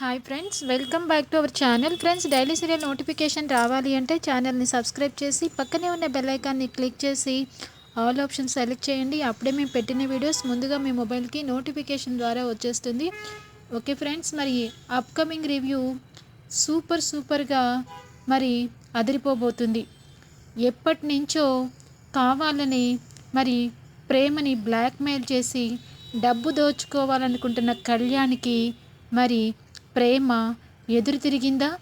Hi friends welcome back to our channel friends daily serial notification రావాలి అంటే ఛానల్ని subscribe చేసి పక్కనే ఉన్న బెల్ ఐకాన్ని క్లిక్ చేసి ఆల్ ఆప్షన్ సెలెక్ట్ చేయండి. అప్పుడే మేము పెట్టిన వీడియోస్ ముందుగా మీ మొబైల్కి నోటిఫికేషన్ ద్వారా వచ్చేస్తుంది. ఓకే ఫ్రెండ్స్ మరి అప్కమింగ్ రివ్యూ సూపర్ సూపర్గా మరి అదిరిపోబోతుంది. ఎప్పటి నుంచో కావాలని మరి ప్రేమని బ్లాక్మెయిల్ చేసి డబ్బు దోచుకోవాలనుకుంటున్న కళ్యాణ్కి మరి ప్రేమ ఎదురు తిరిగిందా?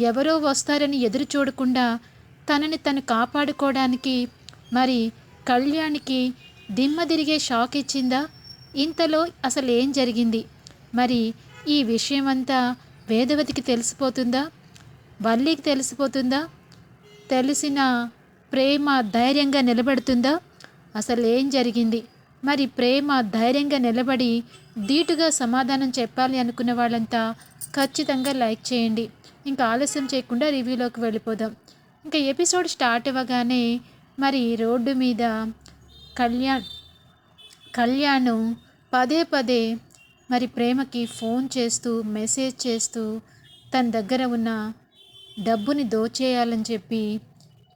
ఎవరో వస్తారని ఎదురు చూడకుండా తనని తను కాపాడుకోవడానికి మరి కళ్యాణ్కి దిమ్మ తిరిగే షాక్ ఇచ్చిందా? ఇంతలో అసలు ఏం జరిగింది? మరి ఈ విషయమంతా వేదవతికి తెలిసిపోతుందా? వల్లికి తెలిసిపోతుందా? తెలిసిన ప్రేమ ధైర్యంగా నిలబడుతుందా? అసలు ఏం జరిగింది? మరి ప్రేమ ధైర్యంగా నిలబడి ధీటుగా సమాధానం చెప్పాలి అనుకున్న వాళ్ళంతా ఖచ్చితంగా లైక్ చేయండి. ఇంకా ఆలస్యం చేయకుండా రివ్యూలోకి వెళ్ళిపోదాం. ఇంకా ఎపిసోడ్ స్టార్ట్ అవ్వగానే మరి రోడ్డు మీద కళ్యాణ్ కళ్యాణ్ పదే పదే మరి ప్రేమకి ఫోన్ చేస్తూ మెసేజ్ చేస్తూ తన దగ్గర ఉన్న డబ్బుని దోచేయాలని చెప్పి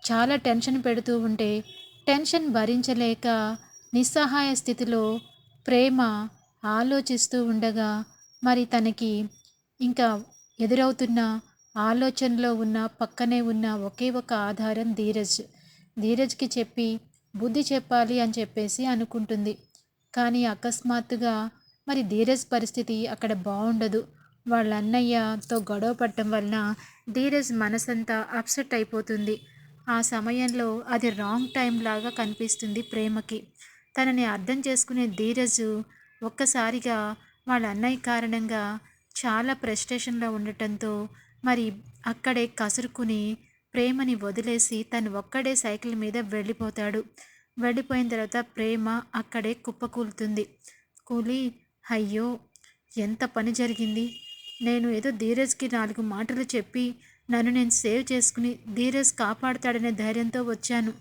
చాలా టెన్షన్ పెడుతూ ఉంటే టెన్షన్ భరించలేక నిస్సహాయ స్థితిలో ప్రేమ ఆలోచిస్తూ ఉండగా మరి తనకి ఇంకా ఎదురవుతున్న ఆలోచనలో ఉన్న పక్కనే ఉన్న ఒకే ఒక ఆధారం ధీరజ్. ధీరజ్కి చెప్పి బుద్ధి చెప్పాలి అని చెప్పేసి అనుకుంటుంది. కానీ అకస్మాత్తుగా మరి ధీరజ్ పరిస్థితి అక్కడ బాగుండదు వాళ్ళ అన్నయ్యతో గొడవ పడటం వలన ధీరజ్ మనసంతా అప్సెట్ అయిపోతుంది. ఆ సమయంలో అది రాంగ్ టైం లాగా కనిపిస్తుంది ప్రేమకి. తనని అర్థం చేసుకునే ధీరజు ఒక్కసారిగా వాళ్ళ అన్నయ్య కారణంగా చాలా ప్రెస్టేషన్లో ఉండటంతో మరి అక్కడే కసురుకుని ప్రేమని వదిలేసి తను ఒక్కడే సైకిల్ మీద వెళ్ళిపోతాడు. వెళ్ళిపోయిన తర్వాత ప్రేమ అక్కడే కుప్పకూలుతుంది. కూలి అయ్యో ఎంత పని జరిగింది. నేను ఏదో ధీరజ్కి నాలుగు మాటలు చెప్పి నన్ను నేను సేవ్ చేసుకుని ధీరజ్ కాపాడుతాడనే ధైర్యంతో వచ్చాను.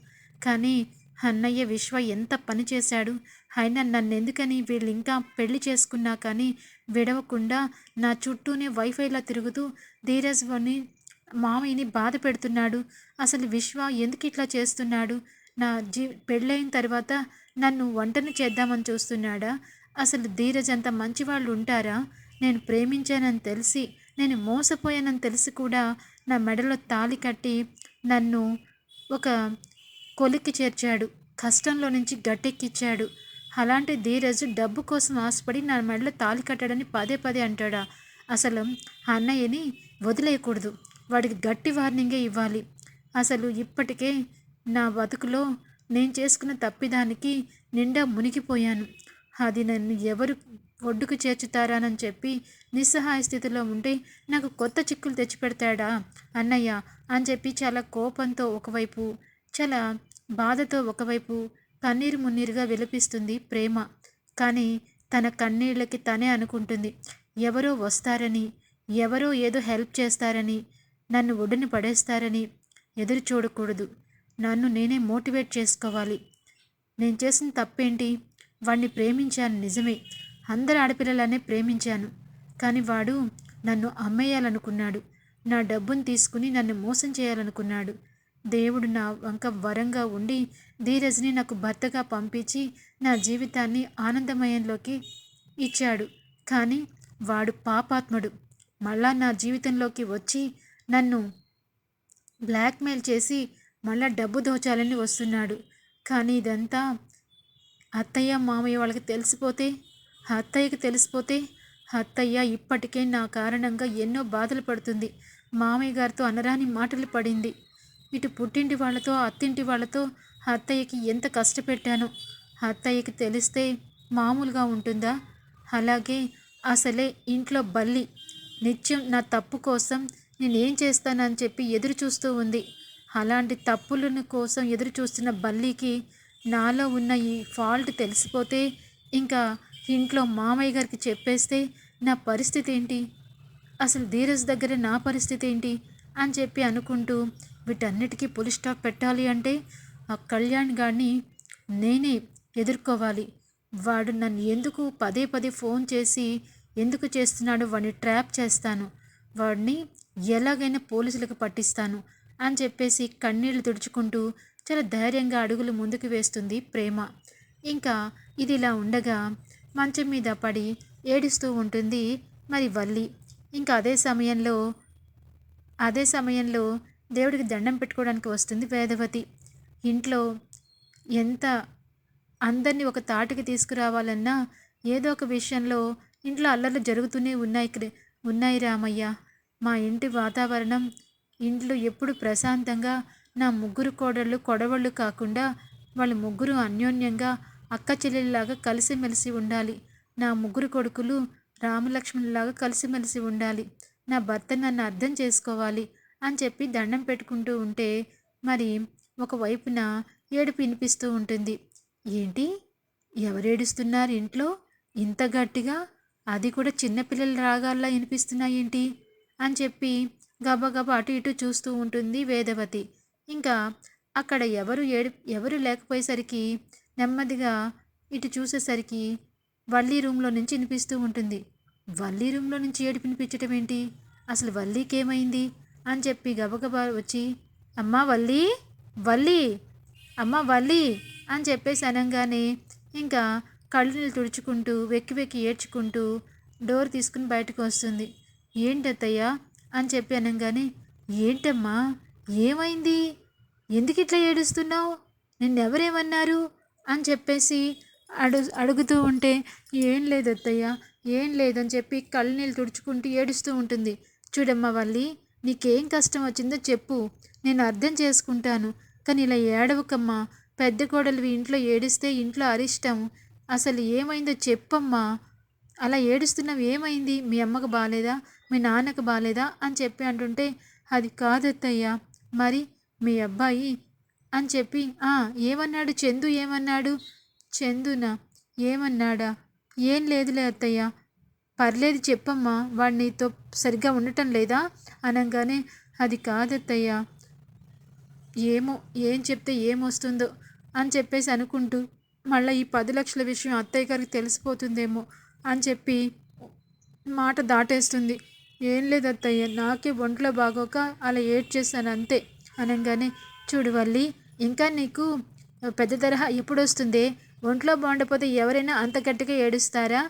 కానీ అన్నయ్య విశ్వ ఎంత పని చేశాడు. అయినా నన్నెందుకని వీళ్ళు ఇంకా పెళ్ళి చేసుకున్నా కానీ విడవకుండా నా చుట్టూనే వైఫైలా తిరుగుతూ ధీరజ్ అని మామయ్యని బాధ పెడుతున్నాడు. అసలు విశ్వ ఎందుకు ఇట్లా చేస్తున్నాడు? నా జీ పెళ్ళైన తర్వాత నన్ను వంటను చేద్దామని చూస్తున్నాడా? అసలు ధీరజ్ అంత మంచివాళ్ళు ఉంటారా? నేను ప్రేమించానని తెలిసి నేను మోసపోయానని తెలిసి కూడా నా మెడలో తాళి కట్టి నన్ను ఒక కొలిక్కి చేర్చాడు. కష్టంలో నుంచి గట్టెక్కిచ్చాడు. అలాంటి ధీరజు డబ్బు కోసం ఆశపడి నా మెడలో తాళి కట్టాడని పదే పదే అంటాడా? అసలు ఆ అన్నయ్యని వదిలేయకూడదు. వాడికి గట్టి వార్నింగే ఇవ్వాలి. అసలు ఇప్పటికే నా బతుకులో నేను చేసుకున్న తప్పిదానికి నిండా మునిగిపోయాను. అది నన్ను ఎవరు ఒడ్డుకు చేర్చుతారానని చెప్పి నిస్సహాయ స్థితిలో ఉంటే నాకు కొత్త చిక్కులు తెచ్చిపెడతాడా? అన్నయ్య అని చెప్పి చాలా కోపంతో ఒకవైపు చాలా బాధతో ఒకవైపు కన్నీరు మున్నీరుగా విలపిస్తుంది ప్రేమ. కానీ తన కన్నీళ్ళకి తనే అనుకుంటుంది. ఎవరో వస్తారని ఎవరో ఏదో హెల్ప్ చేస్తారని నన్ను ఒడ్డుని పడేస్తారని ఎదురు చూడకూడదు. నన్ను నేనే మోటివేట్ చేసుకోవాలి. నేను చేసిన తప్పేంటి? వాడిని ప్రేమించాను నిజమే. అందరు ఆడపిల్లలనే ప్రేమించాను. కానీ వాడు నన్ను అమ్మేయాలనుకున్నాడు. నా డబ్బును తీసుకుని నన్ను మోసం చేయాలనుకున్నాడు. దేవుడు నా వంక వరంగా ఉండి ధీరజ్ని నాకు భర్తగా పంపించి నా జీవితాన్ని ఆనందమయంలోకి ఇచ్చాడు. కానీ వాడు పాపాత్ముడు. మళ్ళా నా జీవితంలోకి వచ్చి నన్ను బ్లాక్మెయిల్ చేసి మళ్ళా డబ్బు దోచాలని వస్తున్నాడు. కానీ ఇదంతా అత్తయ్య మామయ్య వాళ్ళకి తెలిసిపోతే అత్తయ్యకి తెలిసిపోతే అత్తయ్య ఇప్పటికే నా కారణంగా ఎన్నో బాధలు పడుతుంది. మామయ్య గారితో అనరాని మాటలు పడింది. ఇటు పుట్టింటి వాళ్ళతో అత్తింటి వాళ్ళతో అత్తయ్యకి ఎంత కష్టపెట్టాను? అత్తయ్యకి తెలిస్తే మామూలుగా ఉంటుందా? అలాగే అసలే ఇంట్లో బల్లి. నిత్యం నా తప్పు కోసం నేనేం చేస్తానని చెప్పి ఎదురు చూస్తూ ఉంది. అలాంటి తప్పులను కోసం ఎదురు చూస్తున్న బల్లికి నాలో ఉన్న ఈ ఫాల్ట్ తెలిసిపోతే ఇంకా ఇంట్లో మామయ్య గారికి చెప్పేస్తే నా పరిస్థితి ఏంటి? అసలు ధీరజ్ దగ్గర నా పరిస్థితి ఏంటి? అని చెప్పి అనుకుంటూ వీటన్నిటికీ పులి స్టాప్ పెట్టాలి అంటే ఆ కళ్యాణ్ గారిని నేనే ఎదుర్కోవాలి. వాడు నన్ను ఎందుకు పదే పదే ఫోన్ చేసి ఎందుకు చేస్తున్నాడో వాడిని ట్రాప్ చేస్తాను. వాడిని ఎలాగైనా పోలీసులకు పట్టిస్తాను అని చెప్పేసి కన్నీళ్ళు తుడుచుకుంటూ చాలా ధైర్యంగా అడుగులు ముందుకు వేస్తుంది ప్రేమ. ఇంకా ఇది ఇలా ఉండగా మంచం మీద పడి ఏడుస్తూ ఉంటుంది మరి వల్లి. ఇంకా అదే సమయంలో అదే సమయంలో దేవుడికి దండం పెట్టుకోవడానికి వస్తుంది వేదవతి. ఇంట్లో ఎంత అందరినీ ఒక తాటికి తీసుకురావాలన్నా ఏదో ఒక విషయంలో ఇంట్లో అల్లర్లు జరుగుతూనే ఉన్నాయి ఉన్నాయి రామయ్య. మా ఇంటి వాతావరణం ఇంట్లో ఎప్పుడు ప్రశాంతంగా నా ముగ్గురు కోడళ్ళు కొడవళ్ళు కాకుండా వాళ్ళ ముగ్గురు అన్యోన్యంగా అక్క చెల్లెల్లాగా కలిసిమెలిసి ఉండాలి. నా ముగ్గురు కొడుకులు రామలక్ష్మణులాగా కలిసిమెలిసి ఉండాలి. నా భర్త నన్ను అర్థం చేసుకోవాలి. అని చెప్పి దండం పెట్టుకుంటూ ఉంటే మరి ఒకవైపున ఏడుపు వినిపిస్తూ ఉంటుంది. ఏంటి? ఎవరేడుస్తున్నారు ఇంట్లో? ఇంత గట్టిగా? అది కూడా చిన్నపిల్లల రాగాల్లా వినిపిస్తున్నాయేంటి? అని చెప్పి గబగబా అటు ఇటు చూస్తూ ఉంటుంది వేదవతి. ఇంకా అక్కడ ఎవరు ఏడు ఎవరు లేకపోయేసరికి నెమ్మదిగా ఇటు చూసేసరికి వల్లీ రూమ్లో నుంచి వినిపిస్తూ ఉంటుంది. వల్లీ రూమ్లో నుంచి ఏడుపు వినిపించటం ఏంటి అసలు వల్లీకి ఏమైంది అని చెప్పి గబగబా వచ్చి అమ్మా వల్లి వల్లి అమ్మ వల్లి అని చెప్పేసి అనగానే ఇంకా కళ్ళు నీళ్ళు తుడుచుకుంటూ వెక్కి వెక్కి ఏడ్చుకుంటూ డోర్ తీసుకుని బయటకు వస్తుంది. ఏంటత్తయ్యా? అని చెప్పి అనగానే ఏంటమ్మా ఏమైంది? ఎందుకు ఇట్లా ఏడుస్తున్నావు? నిన్నెవరేమన్నారు? అని చెప్పేసి అడు అడుగుతూ ఉంటే ఏం లేదు అత్తయ్య ఏం లేదని చెప్పి కళ్ళు నీళ్ళు తుడుచుకుంటూ ఏడుస్తూ ఉంటుంది. చూడమ్మా వల్లి నీకేం కష్టం వచ్చిందో చెప్పు. నేను అర్థం చేసుకుంటాను. కానీ ఇలా ఏడవకమ్మా. పెద్ద కోడలివి ఇంట్లో ఏడిస్తే ఇంట్లో అరిష్టం. అసలు ఏమైందో చెప్పమ్మా. అలా ఏడుస్తున్నావు ఏమైంది? మీ అమ్మకు బాగాలేదా మీ నాన్నకు బాగాలేదా అని చెప్పి అంటుంటే అది కాదత్తయ్యా. మరి మీ అబ్బాయి? అని చెప్పి "ఆ, ఏమన్నాడు? చందు ఏమన్నాడు? చందునా? ఏమన్నాడా? ఏం లేదులే అత్తయ్య. పర్లేదు చెప్పమ్మా వాడు నీతో సరిగ్గా ఉండటం లేదా? అనగానే అది కాదత్తయ్య. ఏమో ఏం చెప్తే ఏమొస్తుందో అని చెప్పేసి అనుకుంటూ మళ్ళీ ఈ పది లక్షల విషయం అత్తయ్య గారికి తెలిసిపోతుందేమో అని చెప్పి మాట దాటేస్తుంది. ఏం లేదు అత్తయ్య నాకే ఒంట్లో బాగోక అలా ఏడ్ చేశాను అంతే అనగానే. చూడు వల్లి ఇంకా నీకు పెద్ద తరహా ఎప్పుడు వస్తుంది ఒంట్లో బాగుండకపోతే ఎవరైనా అంత గట్టిగా ఏడుస్తారా?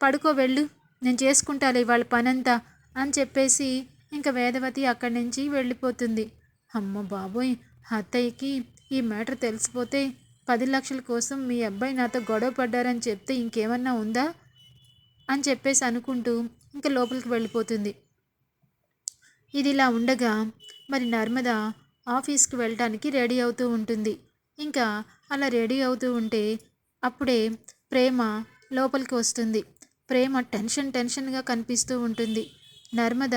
పడుకో వెళ్ళు. నేను చేసుకుంటాను వాళ్ళ పనంతా అని చెప్పేసి ఇంకా వేదవతి అక్కడి నుంచి వెళ్ళిపోతుంది. అమ్మ బాబోయ్ అత్తయ్యకి ఈ మ్యాటర్ తెలిసిపోతే పది లక్షల కోసం మీ అబ్బాయి నాతో గొడవ పడ్డారని చెప్తే ఇంకేమన్నా ఉందా? అని చెప్పేసి అనుకుంటూ ఇంకా లోపలికి వెళ్ళిపోతుంది. ఇది ఇలా ఉండగా మరి నర్మద ఆఫీస్కి వెళ్ళటానికి రెడీ అవుతూ ఉంటుంది. ఇంకా అలా రెడీ అవుతూ ఉంటే అప్పుడే ప్రేమ లోపలికి వస్తుంది. ప్రేమ టెన్షన్ టెన్షన్గా కనిపిస్తూ ఉంటుంది. నర్మద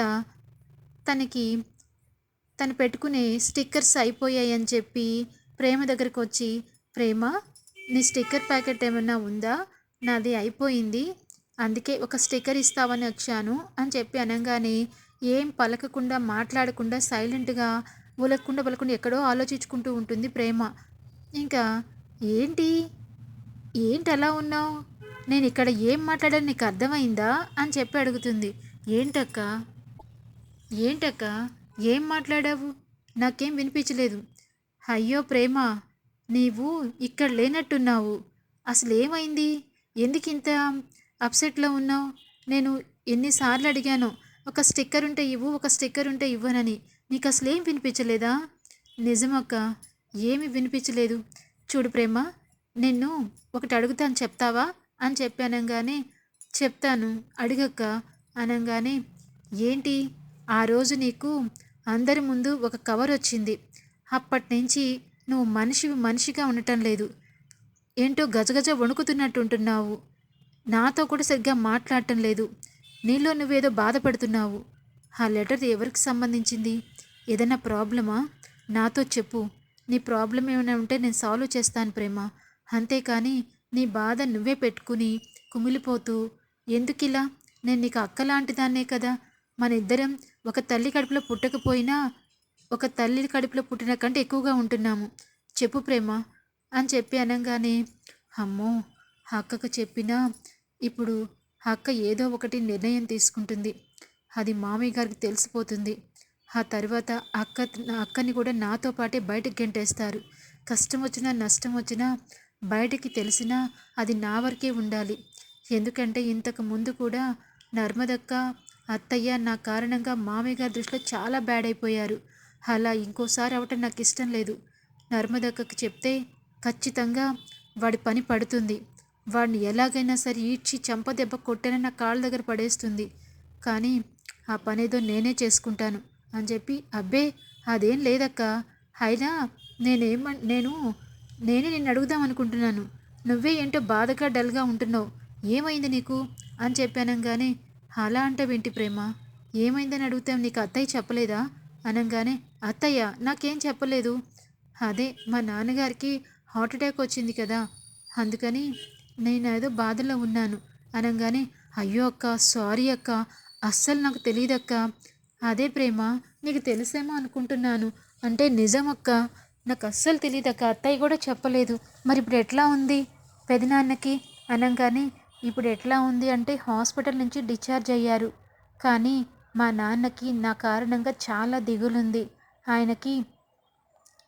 తనకి తను పెట్టుకునే స్టిక్కర్స్ అయిపోయాయని చెప్పి ప్రేమ దగ్గరకు వచ్చి ప్రేమ నీ స్టిక్కర్ ప్యాకెట్ ఏమన్నా ఉందా? నాది అయిపోయింది. అందుకే ఒక స్టిక్కర్ ఇస్తావని వచ్చాను అని చెప్పి అనగానే ఏం పలకకుండా మాట్లాడకుండా సైలెంట్గా ఉలక్కుండా పలకుండా ఎక్కడో ఆలోచించుకుంటూ ఉంటుంది ప్రేమ. ఇంకా ఏంటి? ఏంటి అలా ఉన్నావు? నేను ఇక్కడ ఏం మాట్లాడాను నీకు అర్థమైందా అని చెప్పి అడుగుతుంది. ఏంటక్క? ఏంటక్క? ఏం మాట్లాడావు? నాకేం వినిపించలేదు. అయ్యో ప్రేమ నీవు ఇక్కడ లేనట్టున్నావు. అసలు ఏమైంది ఎందుకు ఇంత అప్సెట్లో ఉన్నావు? నేను ఎన్నిసార్లు అడిగాను ఒక స్టిక్కర్ ఉంటే ఇవ్వు ఒక స్టిక్కర్ ఉంటే ఇవ్వనని. నీకు అసలు ఏం వినిపించలేదా? నిజమక్క ఏమీ వినిపించలేదు. చూడు ప్రేమ నిన్ను ఒకటి అడుగుతాను చెప్తావా? అని చెప్పి అనగానే చెప్తాను అడిగక్క. అనగానే ఏంటి? ఆ రోజు నీకు అందరి ముందు ఒక కవర్ వచ్చింది. అప్పటి నుంచి నువ్వు మనిషి మనిషిగా ఉండటం లేదు. ఏంటో గజగజ వణుకుతున్నట్టు ఉంటున్నావు నాతో కూడా సరిగ్గా మాట్లాడటం లేదు. నీలో నువ్వేదో బాధపడుతున్నావు. ఆ లెటర్ ఎవరికి సంబంధించింది? ఏదైనా ప్రాబ్లమా? నాతో చెప్పు. నీ ప్రాబ్లం ఏమైనా ఉంటే నేను సాల్వ్ చేస్తాను ప్రేమ. అంతేకాని నీ బాధ నువ్వే పెట్టుకుని కుమిలిపోతూ ఎందుకిలా? నేను నీకు అక్కలాంటిదాన్నే కదా. మన ఇద్దరం ఒక తల్లి కడుపులో పుట్టకపోయినా ఒక తల్లి కడుపులో పుట్టిన కంటే ఎక్కువగా ఉంటున్నాము. చెప్పు ప్రేమ అని చెప్పి అనగానే అమ్మో అక్కకు చెప్పినా ఇప్పుడు అక్క ఏదో ఒకటి నిర్ణయం తీసుకుంటుంది. అది మామయ్య గారికి తెలిసిపోతుంది. ఆ తర్వాత అక్క అక్కని కూడా నాతో పాటే బయటకు గెంటేస్తారు. కష్టం వచ్చినా నష్టం వచ్చినా బయటికి తెలిసినా అది నా వరకే ఉండాలి. ఎందుకంటే ఇంతకు ముందు కూడా నర్మదక్క అత్తయ్య నా కారణంగా మామయ్య గారి దృష్టిలో చాలా బ్యాడ్ అయిపోయారు. అలా ఇంకోసారి అవటం నాకు ఇష్టం లేదు. నర్మదక్కకి చెప్తే ఖచ్చితంగా వాడి పని పడుతుంది. వాడిని ఎలాగైనా సరే ఈడ్చి చంపదెబ్బ కొట్టైనా నా కాళ్ళ దగ్గర పడేస్తుంది. కానీ ఆ పనేదో నేనే చేసుకుంటాను అని చెప్పి అబ్బే అదేం లేదక్క. అయినా నేనేమ నేను నేనే నిన్ను అడుగుదాం అనుకుంటున్నాను. నువ్వే ఏంటో బాధగా డల్గా ఉంటున్నావు. ఏమైంది నీకు? అని చెప్పానంగానే అలా అంటావేంటి ప్రేమ? ఏమైందని అడుగుతాం నీకు అత్తయ్య చెప్పలేదా? అనగానే అత్తయ్య నాకేం చెప్పలేదు. అదే మా నాన్నగారికి హార్ట్ అటాక్ వచ్చింది కదా అందుకని నేను ఏదో బాధలో ఉన్నాను. అనగానే అయ్యో అక్క సారీ అక్క అస్సలు నాకు తెలియదక్క అదే ప్రేమ నీకు తెలుసేమో అనుకుంటున్నాను. అంటే నిజం అక్క నాకు అస్సలు తెలియదక్క అత్తయ్య కూడా చెప్పలేదు. మరి ఇప్పుడు ఎట్లా ఉంది? పెదనాన్నకి అనగానే ఇప్పుడు ఎట్లా ఉంది అంటే హాస్పిటల్ నుంచి డిశ్చార్జ్ అయ్యారు. కానీ మా నాన్నకి నా కారణంగా చాలా దిగులుంది. ఆయనకి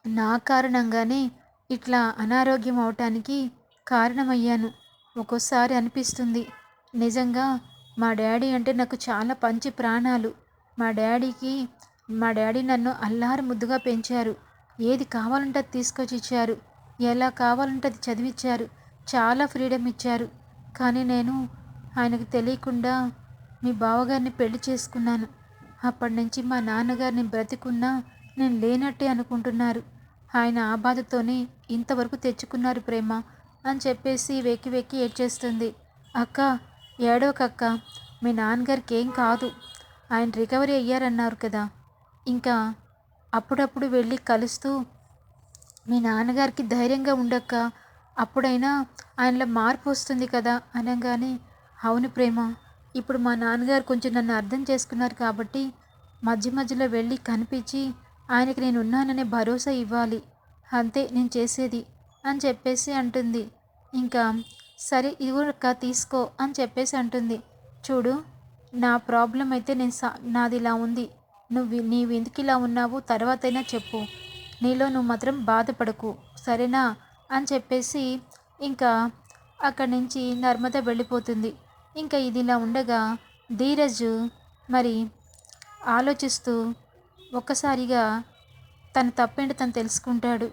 నా కారణంగానే ఇట్లా అనారోగ్యం అవటానికి కారణమయ్యాను. ఒక్కోసారి అనిపిస్తుంది. నిజంగా మా డాడీ అంటే నాకు చాలా పంచి ప్రాణాలు. మా డాడీకి మా డాడీ నన్ను అల్లారు ముద్దుగా పెంచారు. ఏది కావాలంటే అది తీసుకొచ్చి ఇచ్చారు. ఎలా కావాలంటే అది చదివించారు చాలా ఫ్రీడమ్ ఇచ్చారు. కానీ నేను ఆయనకు తెలియకుండా మీ బావగారిని పెళ్ళి చేసుకున్నాను. అప్పటి నుంచి మా నాన్నగారిని బ్రతికున్నా నేను లేనట్టే అనుకుంటున్నారు. ఆయన ఆ బాధతోనే ఇంతవరకు తెచ్చుకున్నారు ప్రేమ అని చెప్పేసి వెక్కి వెక్కి ఏడ్చేస్తుంది. అక్క ఏడోకక్క మీ నాన్నగారికి ఏం కాదు. ఆయన రికవరీ అయ్యారన్నారు కదా. ఇంకా అప్పుడప్పుడు వెళ్ళి కలుస్తూ మీ నాన్నగారికి ధైర్యంగా ఉండక్క అప్పుడైనా ఆయనలో మార్పు వస్తుంది కదా అనగానే అవును ప్రేమ ఇప్పుడు మా నాన్నగారు కొంచెం నన్ను అర్థం చేసుకున్నారు కాబట్టి మధ్య మధ్యలో వెళ్ళి కనిపించి ఆయనకి నేను ఉన్నాననే భరోసా ఇవ్వాలి. అంతే నేను చేసేది అని చెప్పేసి అంటుంది. ఇంకా సరే ఇవ్వక తీసుకో అని చెప్పేసి అంటుంది. చూడు నా ప్రాబ్లం అయితే నేను సా నాది ఇలా ఉంది. నువ్వు నీవు ఎందుకు ఇలా ఉన్నావు? తర్వాతైనా చెప్పు. నీలో నువ్వు మాత్రం బాధపడకు. సరేనా? అని చెప్పేసి ఇంకా అక్కడి నుంచి నర్మద వెళ్ళిపోతుంది. ఇంకా ఇది ఇలా ఉండగా ధీరజ్ మరి ఆలోచిస్తూ ఒక్కసారిగా తన తప్పేంటి తను తెలుసుకుంటాడు.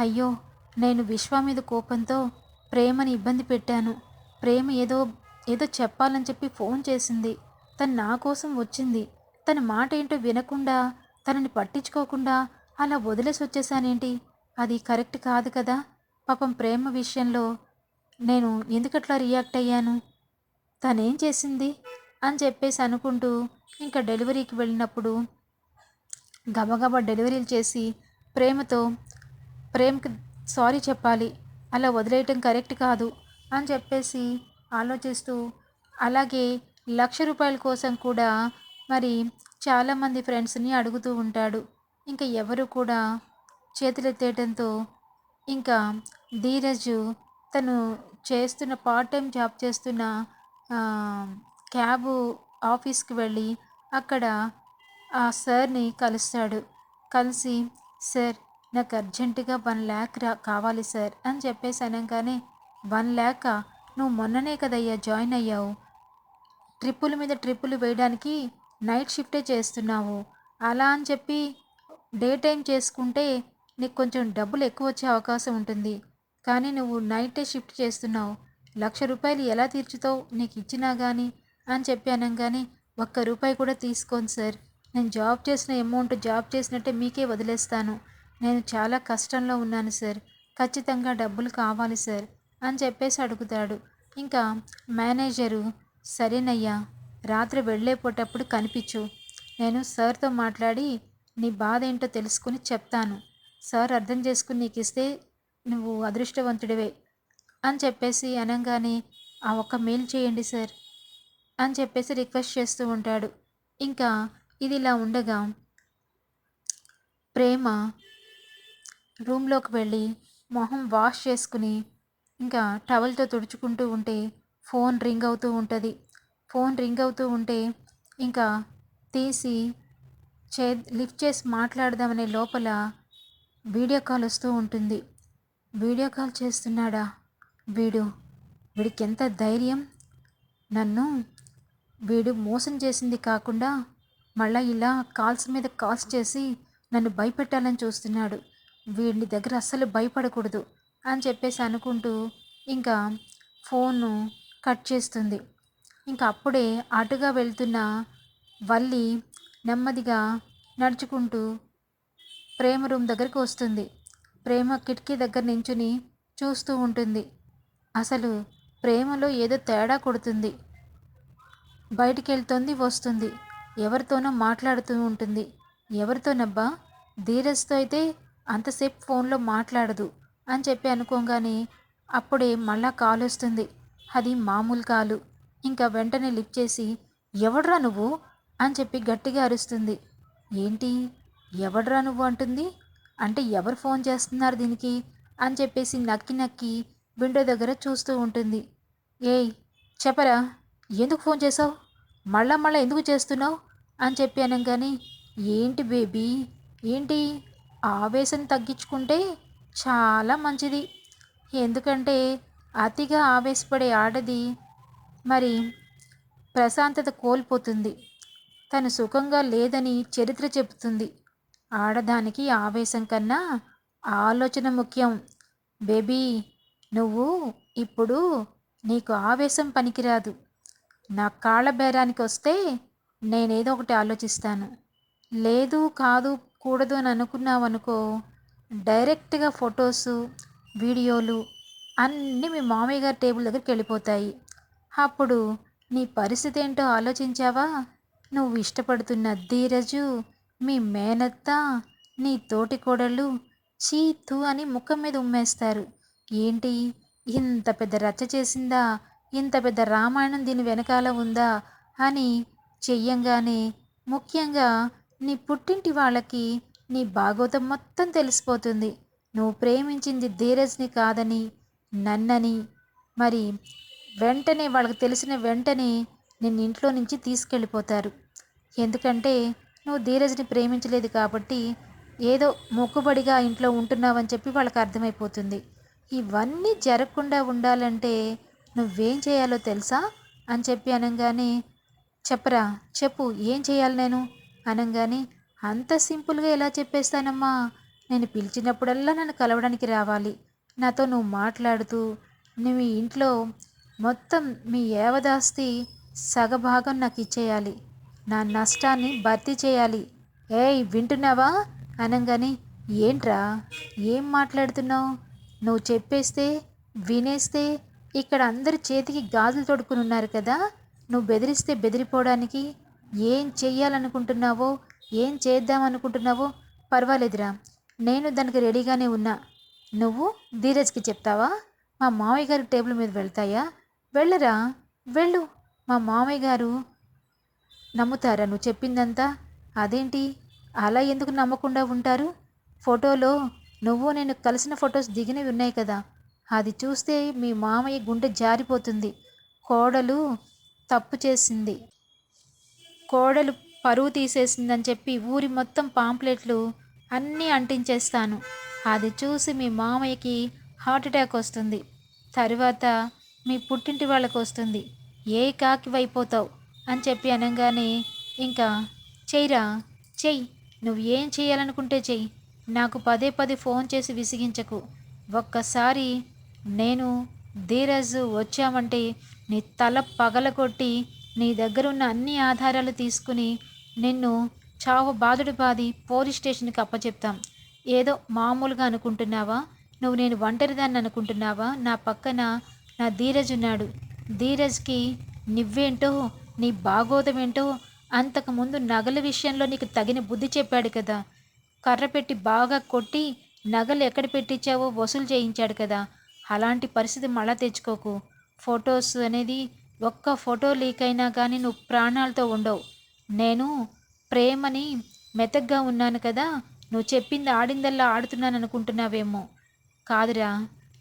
అయ్యో నేను విశ్వ మీద కోపంతో ప్రేమని ఇబ్బంది పెట్టాను. ప్రేమ ఏదో ఏదో చెప్పాలని చెప్పి ఫోన్ చేసింది. తను నా కోసం వచ్చింది. తన మాట ఏంటో వినకుండా తనని పట్టించుకోకుండా అలా వదిలేసి వచ్చేసానేంటి? అది కరెక్ట్ కాదు కదా? పాపం ప్రేమ విషయంలో నేను ఎందుకట్లా రియాక్ట్ అయ్యాను? తనేం చేసింది? అని చెప్పేసి అనుకుంటూ ఇంకా డెలివరీకి వెళ్ళినప్పుడు గబగబా డెలివరీలు చేసి ప్రేమతో ప్రేమకి సారీ చెప్పాలి అలా వదిలేయటం కరెక్ట్ కాదు అని చెప్పేసి ఆలోచిస్తూ అలాగే లక్ష రూపాయల కోసం కూడా మరి చాలామంది ఫ్రెండ్స్ని అడుగుతూ ఉంటాడు. ఇంకా ఎవరు కూడా చేతులెత్తేయడంతో ఇంకా ధీరజు తను చేస్తున్న పార్ట్ టైం జాబ్ చేస్తున్న క్యాబ్ ఆఫీస్కి వెళ్ళి అక్కడ ఆ సార్ని కలుస్తాడు. కలిసి సార్ నాకు అర్జెంటుగా వన్ ల్యాక్ రా కావాలి సార్ అని చెప్పేసి అనగానే వన్ ల్యాక్? నువ్వు మొన్ననే కదయ్యా జాయిన్ అయ్యావు. ట్రిప్పుల మీద ట్రిప్పులు వేయడానికి నైట్ షిఫ్టే చేస్తున్నావు. అలా అని చెప్పి డే టైం చేసుకుంటే నీకు కొంచెం డబ్బులు ఎక్కువ వచ్చే అవకాశం ఉంటుంది. కానీ నువ్వు నైటే షిఫ్ట్ చేస్తున్నావు. లక్ష రూపాయలు ఎలా తీర్చుతావు నీకు ఇచ్చినా కానీ అని చెప్పి అనగానే ఒక్క రూపాయి కూడా తీసుకోను సార్. నేను జాబ్ చేసిన అమౌంట్ జాబ్ చేసినట్టే మీకే వదిలేస్తాను. నేను చాలా కష్టంలో ఉన్నాను సార్. ఖచ్చితంగా డబ్బులు కావాలి సార్ అని చెప్పేసి అడుగుతాడు. ఇంకా మేనేజరు సరేనయ్యా. రాత్రి వెళ్ళేపోటప్పుడు కనిపించు. నేను సార్తో మాట్లాడి నీ బాధ ఏంటో తెలుసుకుని చెప్తాను. సార్ అర్థం చేసుకుని నీకు ఇస్తే నువ్వు అదృష్టవంతుడివే అని చెప్పేసి అనగానే ఆ ఒక్క మెయిల్ చేయండి సార్ అని చెప్పేసి రిక్వెస్ట్ చేస్తూ ఉంటాడు. ఇంకా ఇది ఇలా ఉండగా ప్రేమ రూమ్లోకి వెళ్ళి మొహం వాష్ చేసుకుని ఇంకా టవల్తో తుడుచుకుంటూ ఉంటే ఫోన్ రింగ్ అవుతూ ఉంటుంది. ఫోన్ రింగ్ అవుతూ ఉంటే ఇంకా తీసి చే లిఫ్ట్ చేసి మాట్లాడదామనే లోపల వీడియో కాల్ వస్తూ ఉంటుంది. వీడియో కాల్ చేస్తున్నాడా? వీడు వీడికి ఎంత ధైర్యం? నన్ను వీడు మోసం చేసింది కాకుండా మళ్ళీ ఇలా కాల్స్ మీద కాల్స్ చేసి నన్ను భయపెట్టాలని చూస్తున్నాడు. వీడిని దగ్గర అస్సలు భయపడకూడదు అని చెప్పేసి అనుకుంటూ ఇంకా ఫోన్ను కట్ చేస్తుంది. ఇంకా అప్పుడే అటుగా వెళ్తున్న వల్లి నెమ్మదిగా నడుచుకుంటూ ప్రేమ రూమ్ దగ్గరికి వస్తుంది. ప్రేమ కిటికీ దగ్గర నించుని చూస్తూ ఉంటుంది. అసలు ప్రేమలో ఏదో తేడా కొడుతుంది. బయటికి వెళ్తుంది వస్తుంది. ఎవరితోనో మాట్లాడుతూ ఉంటుంది. ఎవరితోనబ్బా? ధీరజ్తో అయితే అంతసేపు ఫోన్లో మాట్లాడదు అని చెప్పి అనుకోగానే అప్పుడే మళ్ళా కాల్ వస్తుంది. అది మామూలు కాలు. ఇంకా వెంటనే లిఫ్ట్ చేసి ఎవడ్రా నువ్వు? అని చెప్పి గట్టిగా అరుస్తుంది. ఏంటి? ఎవడ్రా నువ్వు? అంటుంది. అంటే ఎవరు ఫోన్ చేస్తున్నారు దీనికి? అని చెప్పేసి నక్కి నక్కి విండో దగ్గర చూస్తూ ఉంటుంది. ఏయ్ చెప్పరా ఎందుకు ఫోన్ చేసావు మళ్ళా మళ్ళా ఎందుకు చేస్తున్నావు? అని చెప్పి అనగానే ఏంటి బేబీ ఏంటి? ఆవేశం తగ్గించుకుంటే చాలా మంచిది. ఎందుకంటే అతిగా ఆవేశపడే ఆడది మరి ప్రశాంతత కోల్పోతుంది. తను సుఖంగా లేదని చరిత్ర చెబుతుంది. ఆడదానికి ఆవేశం కన్నా ఆలోచన ముఖ్యం. బేబీ నువ్వు ఇప్పుడు నీకు ఆవేశం పనికిరాదు. నా కాళ్ళ బేరానికి వస్తే నేనేదో ఒకటి ఆలోచిస్తాను. లేదు కాదు కూడదు అని అనుకున్నావనుకో డైరెక్ట్గా ఫొటోసు వీడియోలు అన్నీ మీ మామయ్య గారి టేబుల్ దగ్గరికి వెళ్ళిపోతాయి. అప్పుడు నీ పరిస్థితి ఏంటో ఆలోచించావా? నువ్వు ఇష్టపడుతున్న ధీరజు మీ మేనత్త నీ తోటి కోడలు చీతు అని ముఖం మీద ఉమ్మేస్తారు. ఏంటి? ఇంత పెద్ద రచ్చ చేసిందా? ఇంత పెద్ద రామాయణం దీని వెనకాల ఉందా? అని చెయ్యంగానే ముఖ్యంగా నీ పుట్టింటి వాళ్ళకి నీ భాగవతం మొత్తం తెలిసిపోతుంది. నువ్వు ప్రేమించింది ధీరజ్ని కాదని నన్నని. మరి వెంటనే వాళ్ళకి తెలిసిన వెంటనే నిన్ను ఇంట్లో నుంచి తీసుకెళ్ళిపోతారు. ఎందుకంటే నువ్వు ధీరజ్ని ప్రేమించలేదు కాబట్టి ఏదో మొక్కుబడిగా ఇంట్లో ఉంటున్నావని చెప్పి వాళ్ళకి అర్థమైపోతుంది. ఇవన్నీ జరగకుండా ఉండాలంటే నువ్వేం చేయాలో తెలుసా? అని చెప్పి అనగానే చెప్పరా చెప్పు ఏం చేయాలి నేను? అనగానే అంత సింపుల్గా ఎలా చెప్పేస్తానమ్మా? నేను పిలిచినప్పుడల్లా నన్ను కలవడానికి రావాలి. నాతో నువ్వు మాట్లాడుతూ నువ్వు ఇంట్లో మొత్తం మీ ఏవదాస్తి సగభాగం నాకు ఇచ్చేయాలి. నా నష్టాన్ని భర్తీ చేయాలి. ఏయ్ వింటున్నావా? అనగానే ఏంట్రా? ఏం మాట్లాడుతున్నావు? నువ్వు చెప్పేస్తే వినేస్తే ఇక్కడ అందరి చేతికి గాజులు తొడుకుని ఉన్నారు కదా? నువ్వు బెదిరిస్తే బెదిరిపోవడానికి ఏం చెయ్యాలనుకుంటున్నావో ఏం చేద్దామనుకుంటున్నావో పర్వాలేదురా. నేను దానికి రెడీగానే ఉన్నా. నువ్వు ధీరజ్కి చెప్తావా? మా మామయ్య గారి టేబుల్ మీద వెళ్తాయా? వెళ్ళరా? వెళ్ళు. మా మామయ్య గారు నమ్ముతారా నువ్వు చెప్పిందంతా? అదేంటి? అలా ఎందుకు నమ్మకుండా ఉంటారు? ఫోటోలో నువ్వు నేను కలిసిన ఫొటోస్ దిగినవి ఉన్నాయి కదా. అది చూస్తే మీ మామయ్య గుండె జారిపోతుంది. కోడలు తప్పు చేసింది. కోడలు పరువు తీసేసిందని చెప్పి ఊరి మొత్తం పాంప్లెట్లు అన్నీ అంటించేస్తాను. అది చూసి మీ మామయ్యకి హార్ట్ అటాక్ వస్తుంది. తర్వాత మీ పుట్టింటి వాళ్ళకి వస్తుంది. ఏ కాకి వైపోతావు అని చెప్పి అనగానే ఇంకా చెయ్యిరా చెయ్యి. నువ్వు ఏం చేయాలనుకుంటే చెయ్యి. నాకు పదే పదే ఫోన్ చేసి విసిగించకు. ఒక్కసారి నేను ధీరజ్ వచ్చామంటే నీ తల పగలగొట్టి నీ దగ్గర ఉన్న అన్ని ఆధారాలు తీసుకుని నిన్ను చావు బాధుడు బాది పోలీస్ స్టేషన్కి అప్పచెప్తాం. ఏదో మామూలుగా అనుకుంటున్నావా? నువ్వు నేను ఒంటరిదాన్ని అనుకుంటున్నావా? నా పక్కన నా ధీరజ్ ఉన్నాడు. ధీరజ్కి నువ్వేంటో నీ బాగోదమేంటో అంతకుముందు నగల విషయంలో నీకు తగిన బుద్ధి చెప్పాడు కదా. కర్ర పెట్టి బాగా కొట్టి నగలు ఎక్కడ పెట్టించావో వసూలు చేయించాడు కదా. అలాంటి పరిస్థితి మళ్ళా తెచ్చుకోకు. ఫొటోస్ అనేది ఒక్క ఫోటో లీక్ అయినా కానీ నువ్వు ప్రాణాలతో ఉండవు. నేను ప్రేమని మెతగ్గా ఉన్నాను కదా. నువ్వు చెప్పింది ఆడిందల్లా ఆడుతున్నాను అనుకుంటున్నావేమో కాదురా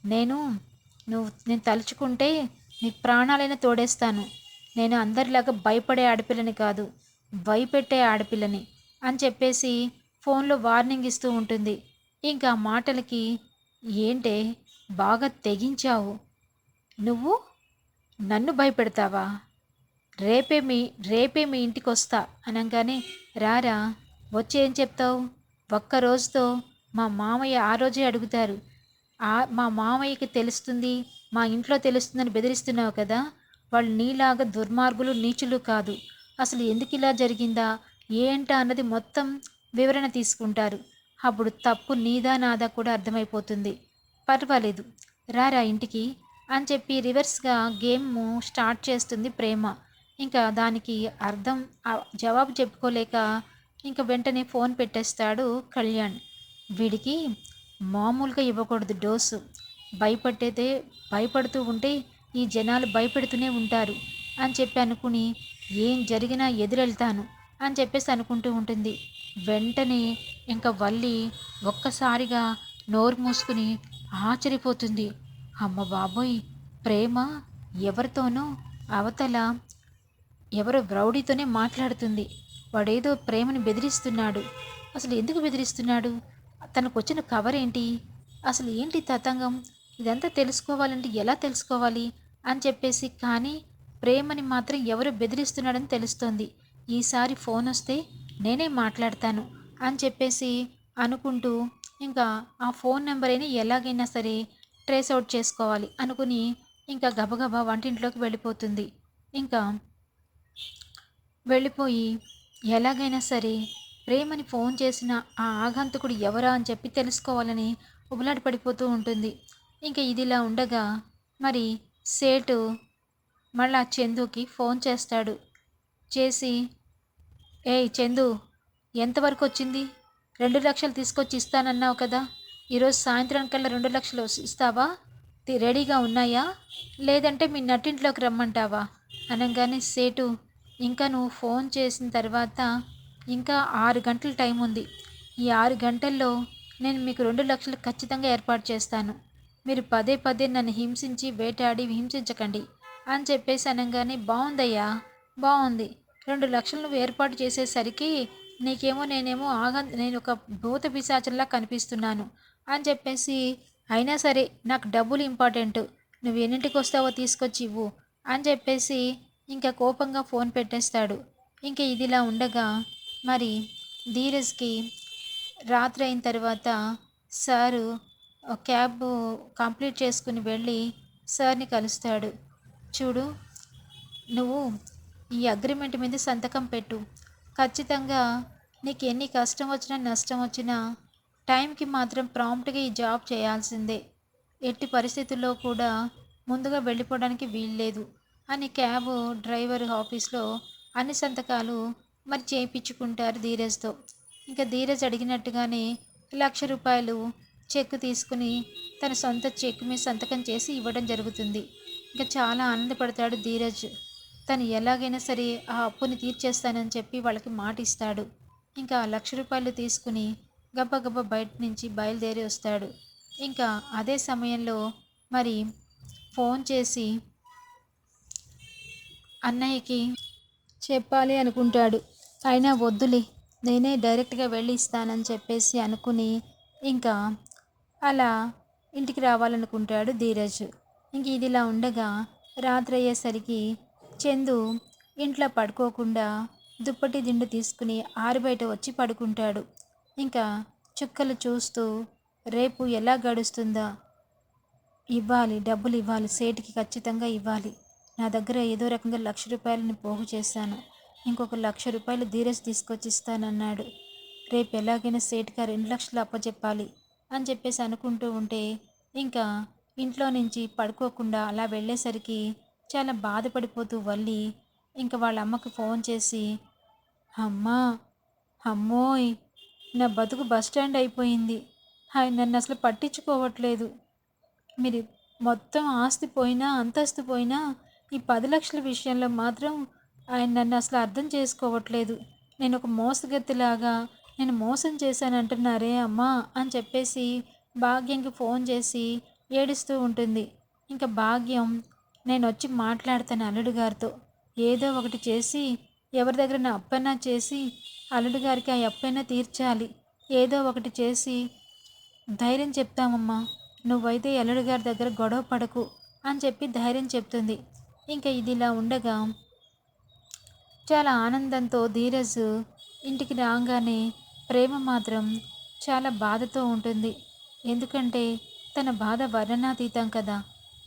నేను నువ్వు నేను తలుచుకుంటే నీ ప్రాణాలైనా తోడేస్తాను. నేను అందరిలాగా భయపడే ఆడపిల్లని కాదు భయపెట్టే ఆడపిల్లని అని చెప్పేసి ఫోన్లో వార్నింగ్ ఇస్తూ ఉంటుంది. ఇంకా మాటలకి ఏంటే బాగా తెగించావు. నువ్వు? నన్ను భయపెడతావా? రేపే మీ రేపే మీ ఇంటికి వస్తా అనగానే రారా వచ్చి ఏం చెప్తావు? ఒక్క రోజుతో మా మామయ్య ఆ రోజే అడుగుతారు. మా మామయ్యకి తెలుస్తుంది మా ఇంట్లో తెలుస్తుందని బెదిరిస్తున్నావు కదా వాళ్ళు నీలాగా దుర్మార్గులు నీచులు కాదు. అసలు ఎందుకు ఇలా జరిగిందా? ఏంటా అన్నది మొత్తం వివరణ తీసుకుంటారు. అప్పుడు తప్పు నీదా నాదా కూడా అర్థమైపోతుంది. పర్వాలేదు రారా ఇంటికి అని చెప్పి రివర్స్గా గేమ్ స్టార్ట్ చేస్తుంది ప్రేమ. ఇంకా దానికి అర్థం జవాబు చెప్పుకోలేక ఇంకా వెంటనే ఫోన్ పెట్టేస్తాడు కళ్యాణ్. వీడికి మామూలుగా ఇవ్వకూడదు డోసు. భయపడితే భయపడుతూ ఉంటే ఈ జనాలు భయపెడుతూనే ఉంటారు అని చెప్పి అనుకుని ఏం జరిగినా ఎదురెళ్తాను అని చెప్పేసి అనుకుంటూ ఉంటుంది. వెంటనే ఇంకా వల్లి ఒక్కసారిగా నోరు మూసుకుని ఆశ్చర్యపోతుంది. అమ్మ బాబోయ్ ప్రేమ ఎవరితోనో అవతల ఎవరో రౌడీతోనే మాట్లాడుతుంది. వాడేదో ప్రేమని బెదిరిస్తున్నాడు. అసలు ఎందుకు బెదిరిస్తున్నాడు? తనకు వచ్చిన కవర్ ఏంటి? అసలు ఏంటి తతంగం? ఇదంతా తెలుసుకోవాలంటే ఎలా తెలుసుకోవాలి? అని చెప్పేసి కానీ ప్రేమని మాత్రం ఎవరు బెదిరిస్తున్నాడని తెలుస్తోంది. ఈసారి ఫోన్ వస్తే నేనే మాట్లాడతాను అని చెప్పేసి అనుకుంటూ ఇంకా ఆ ఫోన్ నెంబర్ అయినా ఎలాగైనా సరే ట్రేస్ అవుట్ చేసుకోవాలి అనుకుని ఇంకా గబగబా వంటింట్లోకి వెళ్ళిపోతుంది. ఇంకా వెళ్ళిపోయి ఎలాగైనా సరే ప్రేమని ఫోన్ చేసిన ఆ ఆగంతకుడు ఎవరా అని చెప్పి తెలుసుకోవాలని ఉబలాట పడిపోతూ ఉంటుంది. ఇంకా ఇదిలా ఉండగా మరి సేటు మళ్ళా చందుకి ఫోన్ చేస్తాడు. చేసి ఏయ్ చందు ఎంతవరకు వచ్చింది? రెండు లక్షలు తీసుకొచ్చి ఇస్తానన్నావు కదా. ఈరోజు సాయంత్రం కల్లా రెండు లక్షలు ఇస్తావా? రెడీగా ఉన్నాయా? లేదంటే మీ నట్టింట్లోకి రమ్మంటావా? అనగానే సేటు ఇంకా నువ్వు ఫోన్ చేసిన తర్వాత ఇంకా ఆరు గంటల టైం ఉంది. ఈ ఆరు గంటల్లో నేను మీకు రెండు లక్షలు ఖచ్చితంగా ఏర్పాటు చేస్తాను. మీరు పదే పదే నన్ను హింసించి వేటాడి హింసించకండి అని చెప్పేసి అనగానే బాగుందయ్యా బాగుంది రెండు లక్షలు నువ్వు ఏర్పాటు చేసేసరికి నీకేమో నేనేమో ఆగ నేను ఒక భూత పిశాచంలా కనిపిస్తున్నాను అని చెప్పేసి అయినా సరే నాకు డబ్బులు ఇంపార్టెంట్. నువ్వు ఎన్నింటికి వస్తావో తీసుకొచ్చి ఇవ్వు అని చెప్పేసి ఇంకా కోపంగా ఫోన్ పెట్టేస్తాడు. ఇంకా ఇదిలా ఉండగా మరి ధీరజ్కి రాత్రి అయిన తర్వాత సారు క్యాబ్ కంప్లీట్ చేసుకుని వెళ్ళి సార్ని కలుస్తాడు. చూడు నువ్వు ఈ అగ్రిమెంట్ మీద సంతకం పెట్టు. ఖచ్చితంగా నీకు ఎన్ని కష్టం వచ్చినా నష్టం వచ్చినా టైంకి మాత్రం ప్రాంప్ట్గా ఈ జాబ్ చేయాల్సిందే. ఎట్టి పరిస్థితుల్లో కూడా ముందుగా వెళ్ళిపోవడానికి వీల్లేదు అని క్యాబ్ డ్రైవర్ ఆఫీస్లో అన్ని సంతకాలు మరి చేయించుకుంటారు ధీరజ్తో. ఇంకా ధీరజ్ అడిగినట్టుగానే లక్ష రూపాయలు చెక్ తీసుకుని తన సొంత చెక్ మీద సంతకం చేసి ఇవ్వడం జరుగుతుంది. ఇంకా చాలా ఆనందపడతాడు ధీరజ్. తను ఎలాగైనా సరే ఆ అప్పుని తీర్చేస్తానని చెప్పి వాళ్ళకి మాట ఇస్తాడు. ఇంకా లక్ష రూపాయలు తీసుకుని గబ్బగబ్బ బయట నుంచి బయలుదేరి వస్తాడు. ఇంకా అదే సమయంలో మరి ఫోన్ చేసి అన్నయ్యకి చెప్పాలి అనుకుంటాడు. అయినా వద్దులే నేనే డైరెక్ట్గా వెళ్ళి ఇస్తానని చెప్పేసి అనుకుని ఇంకా అలా ఇంటికి రావాలనుకుంటాడు ధీరజ్. ఇంక ఇదిలా ఉండగా రాత్రి అయ్యేసరికి చందు ఇంట్లో పడుకోకుండా దుప్పటి దిండు తీసుకుని ఆరుబయట వచ్చి పడుకుంటాడు. ఇంకా చుక్కలు చూస్తూ రేపు ఎలా గడుస్తుందా ఇవ్వాలి డబ్బులు ఇవ్వాలి సేటికి ఖచ్చితంగా ఇవ్వాలి. నా దగ్గర ఏదో రకంగా లక్ష రూపాయలని పోగు చేశాను. ఇంకొక లక్ష రూపాయలు ధీరజ్ తీసుకొచ్చి ఇస్తానన్నాడు రేపు ఎలాగైనా సేట్గా రెండు లక్షలు అప్పచెప్పాలి అని చెప్పేసి అనుకుంటూ ఉంటే ఇంకా ఇంట్లో నుంచి పడుకోకుండా అలా వెళ్ళేసరికి చాలా బాధపడిపోతూ వల్లి ఇంకా వాళ్ళ అమ్మకి ఫోన్ చేసి అమ్మా అమ్మోయ్ నా బతుకు బస్ స్టాండ్ అయిపోయింది. ఆయన నన్ను అసలు పట్టించుకోవట్లేదు. మీరు మొత్తం ఆస్తి పోయినా అంతస్తు పోయినా ఈ పది లక్షల విషయంలో మాత్రం ఆయన నన్ను అసలు అర్థం చేసుకోవట్లేదు. నేను ఒక మోసగత్తిలాగా నేను మోసం చేశాను అంటున్నారే అమ్మా అని చెప్పేసి భాగ్యంకి ఫోన్ చేసి ఏడుస్తూ ఉంటుంది. ఇంకా భాగ్యం నేను వచ్చి మాట్లాడతాను అల్లుడు గారితో. ఏదో ఒకటి చేసి ఎవరి దగ్గర నా అప్పైనా చేసి అల్లుడు గారికి ఆ అప్పైనా తీర్చాలి. ఏదో ఒకటి చేసి ధైర్యం చెప్తామమ్మా నువ్వైతే అల్లుడు గారి దగ్గర గొడవ పడకు అని చెప్పి ధైర్యం చెప్తుంది. ఇంకా ఇది ఇలా ఉండగా చాలా ఆనందంతో ధీరజ్ ఇంటికి రాగానే ప్రేమ మాత్రం చాలా బాధతో ఉంటుంది. ఎందుకంటే తన బాధ వర్ణనాతీతం కదా.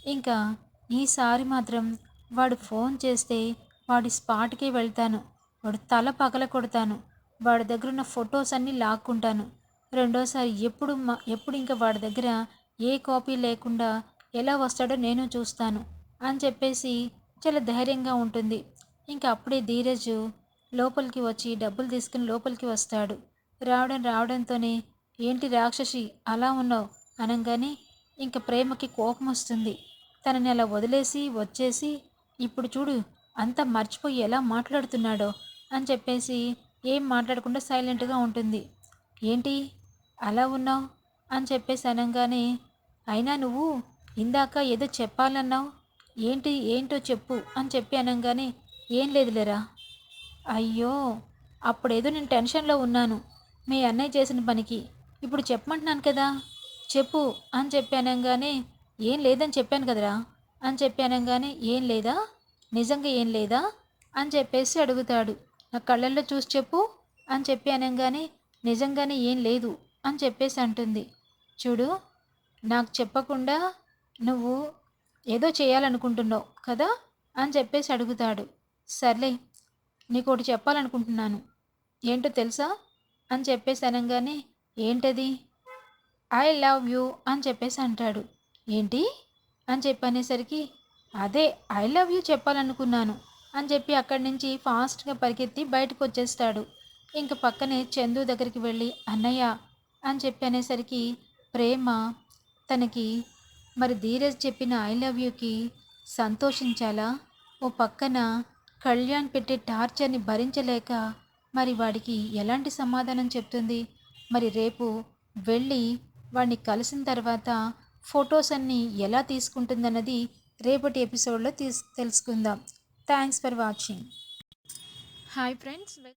ఇంకా ఈసారి మాత్రం వాడు ఫోన్ చేస్తే వాడి స్పాట్కే వెళ్తాను. వాడు తల పగల కొడతాను. వాడి దగ్గర ఉన్న ఫొటోస్ అన్నీ లాక్కుంటాను. రెండోసారి ఎప్పుడు మా ఎప్పుడు ఇంకా వాడి దగ్గర ఏ కాపీ లేకుండా ఎలా వస్తాడో నేను చూస్తాను అని చెప్పేసి చాలా ధైర్యంగా ఉంటుంది. ఇంకా అప్పుడే ధీరజ్ లోపలికి వచ్చి డబ్బులు తీసుకుని లోపలికి వస్తాడు. రావడం రావడంతోనే ఏంటి రాక్షసి అలా ఉన్నావు? అనగానే ఇంక ప్రేమకి కోపం వస్తుంది. తనని అలా వదిలేసి వచ్చేసి ఇప్పుడు చూడు అంతా మర్చిపోయి ఎలా మాట్లాడుతున్నాడో అని చెప్పేసి ఏం మాట్లాడకుండా సైలెంట్గా ఉంటుంది. ఏంటి అలా ఉన్నావు? అని చెప్పేసి అనగానే అయినా నువ్వు ఇందాక ఏదో చెప్పాలన్నావు? ఏంటి ఏంటో చెప్పు అని చెప్పి అనగానే ఏం లేదులేరా? అయ్యో అప్పుడేదో నేను టెన్షన్లో ఉన్నాను. మీ అన్నయ్య చేసిన పనికి. ఇప్పుడు చెప్పమంటున్నాను కదా. చెప్పు అని చెప్పానంగానే ఏం లేదని చెప్పాను కదరా. అని చెప్పానంగానే ఏం లేదా? నిజంగా ఏం లేదా? అని చెప్పేసి అడుగుతాడు. నా కళ్ళల్లో చూసి చెప్పు అని చెప్పి అనగానే నిజంగానే ఏం లేదు అని చెప్పేసి అంటుంది. చూడు నాకు చెప్పకుండా నువ్వు ఏదో చేయాలనుకుంటున్నావు కదా అని చెప్పేసి అడుగుతాడు. సర్లే నీకు ఒకటి చెప్పాలనుకుంటున్నాను. ఏంటో తెలుసా? అని చెప్పేసి అనగానే ఏంటది? ఐ లవ్ యూ అని చెప్పేసి అంటాడు. ఏంటి? అని చెప్పి అనేసరికి అదే ఐ లవ్ యూ చెప్పాలనుకున్నాను అని చెప్పి అక్కడి నుంచి ఫాస్ట్గా పరిగెత్తి బయటకు వచ్చేస్తాడు ఇంక పక్కనే చందు దగ్గరికి వెళ్ళి అన్నయ్య అని చెప్పి అనేసరికి ప్రేమ తనకి మరి ధీరజ్ చెప్పిన ఐ లవ్ యూకి సంతోషించాలా? ఓ పక్కన కళ్యాణ్ పెట్టే టార్చర్ని భరించలేక మరి వాడికి ఎలాంటి సమాధానం చెప్తుంది? మరి రేపు వెళ్ళి వాడిని కలిసిన తర్వాత ఫొటోస్ అన్నీ ఎలా తీసుకుంటుందన్నది రేపటి ఎపిసోడ్లో తీసు తెలుసుకుందాం. Thanks for watching. Hi friends